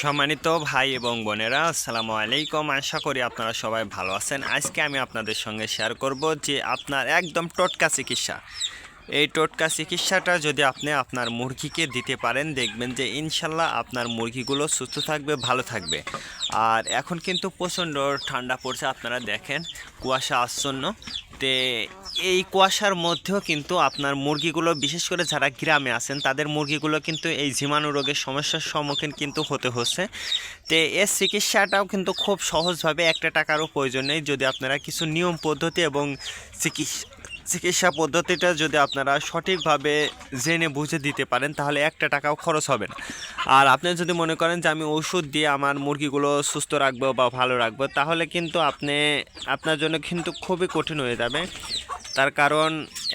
সম্মানিত ভাই এবং বোনেরা, আসসালামু আলাইকুম। আশা করি আপনারা সবাই ভালো আছেন। আজকে আমি আপনাদের সঙ্গে শেয়ার করব যে আপনার একদম টোটকা চিকিৎসা। এই টোটকা চিকিৎসাটা যদি আপনি আপনার মুরগিকে দিতে পারেন, দেখবেন যে ইনশাল্লাহ আপনার মুরগিগুলো সুস্থ থাকবে, ভালো থাকবে। আর এখন কিন্তু প্রচণ্ড ঠান্ডা পড়ছে, আপনারা দেখেন, কুয়াশা আচ্ছন্ন। তে এই কুয়াশার মধ্যেও কিন্তু আপনার মুরগিগুলো, বিশেষ করে যারা গ্রামে আছেন, তাদের মুরগিগুলো কিন্তু এই জীবাণু রোগের সমস্যার সম্মুখীন কিন্তু হতে হচ্ছে। তে এর চিকিৎসাটাও কিন্তু খুব সহজভাবে একটা টাকারও প্রয়োজন নেই। যদি আপনারা কিছু নিয়ম পদ্ধতি এবং চিকিৎসা চিকিৎসা পদ্ধতিটা যদি আপনারা সঠিকভাবে জেনে বুঝে দিতে পারেন, তাহলে একটা টাকাও খরচ হবে না। আর আপনি যদি মনে করেন যে আমি ওষুধ দিয়ে আমার মুরগিগুলো সুস্থ রাখব বা ভালো রাখব, তাহলে কিন্তু আপনি, আপনার জন্য কিন্তু খুবই কঠিন হয়ে যাবে। তার কারণ,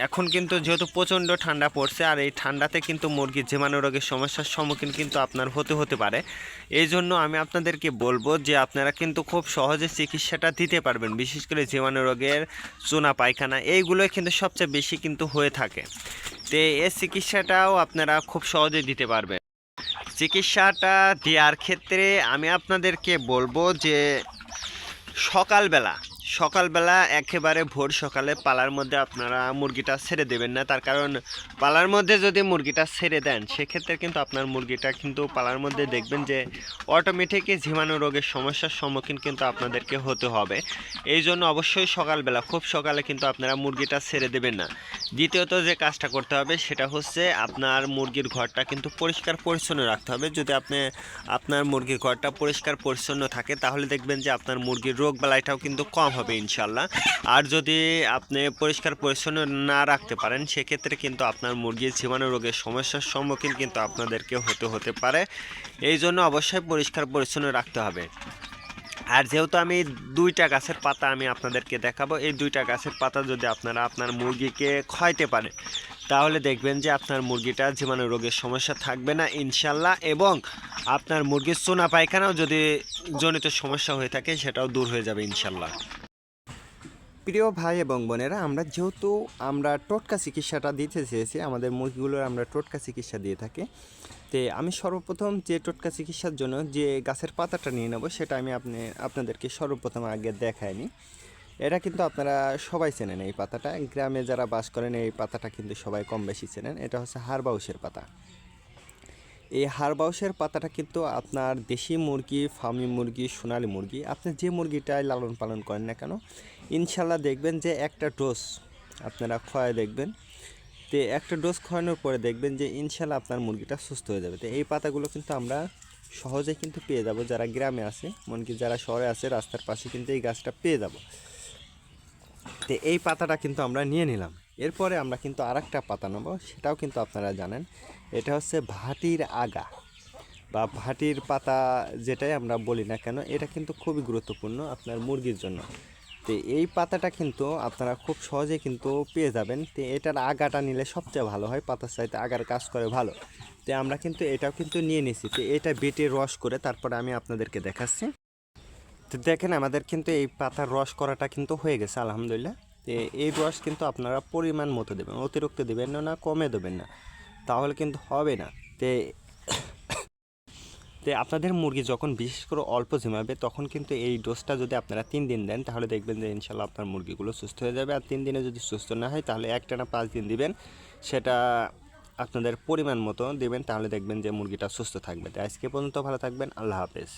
এখন কিন্তু যেহেতু প্রচণ্ড ঠান্ডা পড়ছে, আর এই ঠান্ডাতে কিন্তু মুরগির জীবাণু রোগের সমস্যার সম্মুখীন কিন্তু আপনার হতে হতে পারে। এই জন্য আমি আপনাদেরকে বলব যে আপনারা কিন্তু খুব সহজে চিকিৎসাটা দিতে পারবেন, বিশেষ করে জীবাণু রোগের চুনা পায়খানা, এইগুলোই কিন্তু সবচেয়ে বেশি কিন্তু হয়ে থাকে। তো এই চিকিৎসাটাও আপনারা খুব সহজে দিতে পারবেন। চিকিৎসাটা দেওয়ার ক্ষেত্রে আমি আপনাদেরকে বলব যে সকালবেলা সকালবেলা একেবারে ভোর সকালে পালার মধ্যে আপনারা মুরগিটা ছেড়ে দেবেন না। তার কারণ পালার মধ্যে যদি মুরগিটা ছেড়ে দেন, সেক্ষেত্রে কিন্তু আপনার মুরগিটা কিন্তু পালার মধ্যে দেখবেন যে অটোমেটিকই জীবাণু রোগের সমস্যার সম্মুখীন কিন্তু আপনাদেরকে হতে হবে। এই জন্য অবশ্যই সকালবেলা, খুব সকালে কিন্তু আপনারা মুরগিটা ছেড়ে দেবেন না। দ্বিতীয়ত যে কাজটা করতে হবে, সেটা হচ্ছে আপনার মুরগির ঘরটা কিন্তু পরিষ্কার পরিচ্ছন্ন রাখতে হবে। যদি আপনি, আপনার মুরগির ঘরটা পরিষ্কার পরিচ্ছন্ন থাকে, তাহলে দেখবেন যে আপনার মুরগির রোগ বালাইটাও কিন্তু কম হবে ইনশাল্লাহ আর যদি আপনি পরিষ্কার পরিচ্ছন্ন না রাখতে পারেন, সেক্ষেত্রে কিন্তু আপনার মুরগির জীবাণু রোগের সমস্যার সম্মুখীন কিন্তু আপনাদেরকে হতে হতে পারে। এই জন্য অবশ্যই পরিষ্কার পরিচ্ছন্ন রাখতে হবে। আর যেহেতু আমি দুইটা গাছের পাতা আমি আপনাদেরকে দেখাবো, এই দুইটা গাছের পাতা যদি আপনারা আপনার মুরগিকে খাইতে পারেন, তাহলে দেখবেন যে আপনার মুরগিটা জীবাণু রোগের সমস্যা থাকবে না ইনশাল্লাহ এবং আপনার মুরগির সোনা পায়খানাও যদি জনিত সমস্যা হয়ে থাকে, সেটাও দূর হয়ে যাবে ইনশাল্লাহ প্রিয় ভাই এবং বোনেরা, আমরা যেহেতু আমরা টোটকা চিকিৎসাটা দিতে চেয়েছি, আমাদের মুরগিগুলোর আমরা টোটকা চিকিৎসা দিয়ে থাকি, তে আমি সর্বপ্রথম যে টোটকা চিকিৎসার জন্য যে গাছের পাতাটা নিয়ে নেব সেটা আমি আপনি, আপনাদেরকে সর্বপ্রথম আগে দেখাইনি এটা কিন্তু আপনারা সবাই চেনেন এই পাতাটা, গ্রামে যারা বাস করেন এই পাতাটা কিন্তু সবাই কম বেশি চেনেন, এটা হচ্ছে হারবাউসের পাতা। এই হারবাউসের পাতাটা কিন্তু আপনার দেশি মুরগি, ফার্মি মুরগি, সোনালি মুরগি, আপনি যে মুরগিটাই লালন পালন করেন না কেন ইনশাল্লাহ দেখবেন যে একটা ডোজ আপনারা খোয়ায় দেখবেন। তো একটা ডোজ খাওয়ানোর পরে দেখবেন যে ইনশাল্লাহ আপনার মুরগিটা সুস্থ হয়ে যাবে। তো এই পাতাগুলো কিন্তু আমরা সহজে কিন্তু পেয়ে যাব যারা গ্রামে আছে, এমনকি যারা শহরে আছে, রাস্তার পাশে কিন্তু এই গাছটা পেয়ে যাব। তো এই পাতাটা কিন্তু আমরা নিয়ে নিলাম। এরপরে আমরা কিন্তু আর পাতা নেব, সেটাও কিন্তু আপনারা জানেন। এটা হচ্ছে ভাটির আগা বা ভাটির পাতা যেটাই আমরা বলি না কেন, এটা কিন্তু খুবই গুরুত্বপূর্ণ আপনার মুরগির জন্য। তো এই পাতাটা কিন্তু আপনারা খুব সহজে কিন্তু পেয়ে যাবেন। তো এটার আগাটা নিলে সবচেয়ে ভালো হয়, পাতার চাইতে আগার কাজ করে ভালো। তো আমরা কিন্তু এটাও কিন্তু নিয়ে নিছি। তো এটা বেটে রস করে তারপরে আমি আপনাদেরকে দেখাচ্ছি। তো দেখেন আমাদের কিন্তু এই পাতার রস করাটা কিন্তু হয়ে গেছে, আলহামদুলিল্লাহ। তো এই রস কিন্তু আপনারা পরিমাণ মতো দেবেন, অতিরিক্ত দেবেন না কমে দেবেন না। তাহলে কিন্তু হবে না। তে তো আপনাদের মুরগি যখন বিশেষ করে অল্প ঝিমাবে, তখন কিন্তু এই ডোজটা যদি আপনারা তিন দিন দেন, তাহলে দেখবেন যে ইনশাল্লাহ আপনার মুরগিগুলো সুস্থ হয়ে যাবে। আর তিন দিনে যদি সুস্থ না হয়, তাহলে একটা না পাঁচ দিন দিবেন, সেটা আপনাদের পরিমাণ মতো দেবেন, তাহলে দেখবেন যে মুরগিটা সুস্থ থাকবে। তো আজকে পর্যন্ত ভালো থাকবেন, আল্লাহ হাফেজ।